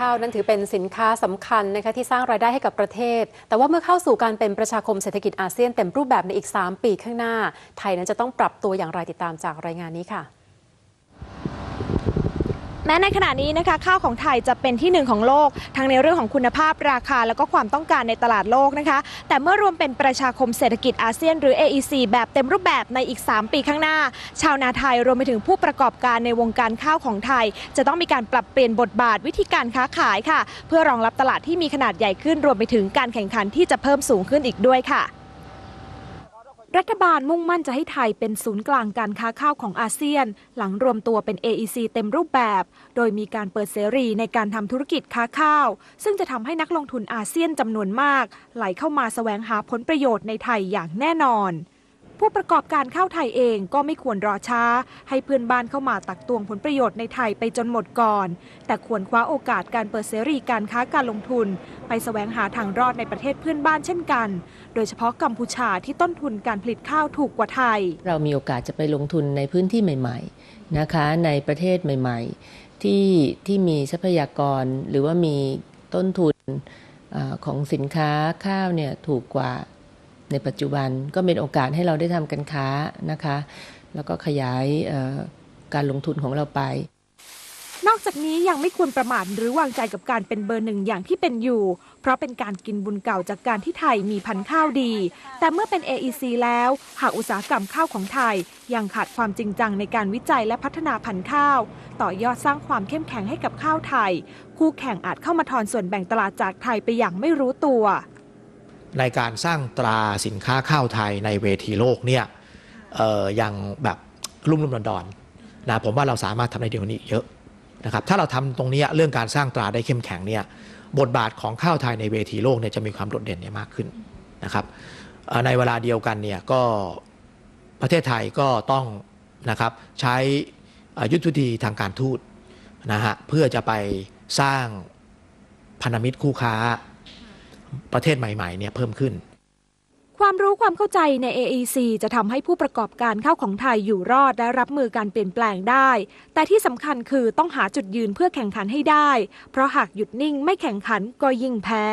ข้าวนั้นถือเป็นสินค้าสำคัญนะคะที่สร้างรายได้ให้กับประเทศ แต่ว่าเมื่อเข้าสู่การเป็นประชาคมเศรษฐกิจอาเซียนเต็มรูปแบบในอีก 3 ปีข้างหน้า ไทยนั้นจะต้องปรับตัวอย่างไรติดตามจากรายงานนี้ค่ะ แม้ในขณะนี้นะคะข้าวของไทยจะเป็นที่หนึ่งของโลก ทั้งในเรื่องของคุณภาพราคา แล้วก็ความต้องการในตลาดโลกนะคะ แต่เมื่อรวมเป็นประชาคมเศรษฐกิจอาเซียนหรือ AEC แบบเต็มรูปแบบในอีก 3 ปีข้างหน้า ชาวนาไทยรวมไปถึงผู้ประกอบการในวงการข้าวของไทย จะต้องมีการปรับเปลี่ยนบทบาทวิธีการค้าขายค่ะ เพื่อรองรับตลาดที่มีขนาดใหญ่ขึ้นรวมไปถึงการแข่งขันที่จะเพิ่มสูงขึ้นอีกด้วยค่ะ รัฐบาลมุ่งมั่นจะให้ไทยเป็นศูนย์กลางการค้าข้าวของอาเซียน หลังรวมตัวเป็น AEC เต็มรูปแบบ โดยมีการเปิดเสรีในการทำธุรกิจค้าข้าว ซึ่งจะทำให้นักลงทุนอาเซียนจำนวนมาก ไหลเข้ามาแสวงหาผลประโยชน์ในไทยอย่างแน่นอน ผู้ประกอบการข้าวไทยเองก็ไม่ควรรอช้า ให้เพื่อนบ้านเข้ามาตักตวงผลประโยชน์ในไทยไปจนหมดก่อน แต่ควรคว้าโอกาสการเปิดเสรีการค้าการลงทุน ไปแสวงหาทางรอดในประเทศเพื่อนบ้านเช่นกัน โดยเฉพาะกัมพูชาที่ต้นทุนการผลิตข้าวถูกกว่าไทย เรามีโอกาสจะไปลงทุนในพื้นที่ใหม่ ๆนะคะในประเทศใหม่ ๆ ที่ที่มีทรัพยากรหรือว่ามีต้นทุนอของสินค้าข้าวเนี่ยถูกกว่า ในปัจจุบันก็เป็นโอกาสให้เราได้ทำการค้านะคะ แล้วก็ขยายการลงทุนของเราไป นอกจากนี้ยังไม่ควรประมาทหรือวางใจกับการเป็นเบอร์หนึ่งอย่างที่เป็นอยู่ เพราะเป็นการกินบุญเก่าจากการที่ไทยมีพันธุ์ข้าวดี แต่เมื่อเป็น AEC แล้ว หากอุตสาหกรรมข้าวของไทย ยังขาดความจริงจังในการวิจัยและพัฒนาพันธุ์ข้าว ต่อยอดสร้างความเข้มแข็งให้กับข้าวไทย คู่แข่งอาจเข้ามาทอนส่วนแบ่งตลาดจากไทยไปอย่างไม่รู้ตัว ในการสร้างตราสินค้าข้าวไทยในเวทีโลกเนี่ยยังแบบรุ่มรุ่มดอนดอนๆนะผมว่าเราสามารถทำได้ดีกว่านี้อีกเยอะนะครับถ้าเราทำตรงนี้เรื่องการสร้างตราได้เข้มแข็งเนี่ยบทบาทของข้าวไทยในเวทีโลกเนี่ยจะมีความโดดเด่นเนี่ยมากขึ้นนะครับในเวลาเดียวกันเนี่ยก็ประเทศไทยก็ต้องนะครับใช้ยุทธวิธีทางการทูตนะฮะเพื่อจะไปสร้างพันธมิตรคู่ค้า ประเทศใหม่ๆเนี่ยเพิ่มขึ้น ความรู้ความเข้าใจใน AEC จะทำให้ผู้ประกอบการข้าวของไทยอยู่รอดและรับมือการเปลี่ยนแปลงได้ แต่ที่สำคัญคือต้องหาจุดยืนเพื่อแข่งขันให้ได้ เพราะหากหยุดนิ่งไม่แข่งขันก็ยิ่งแพ้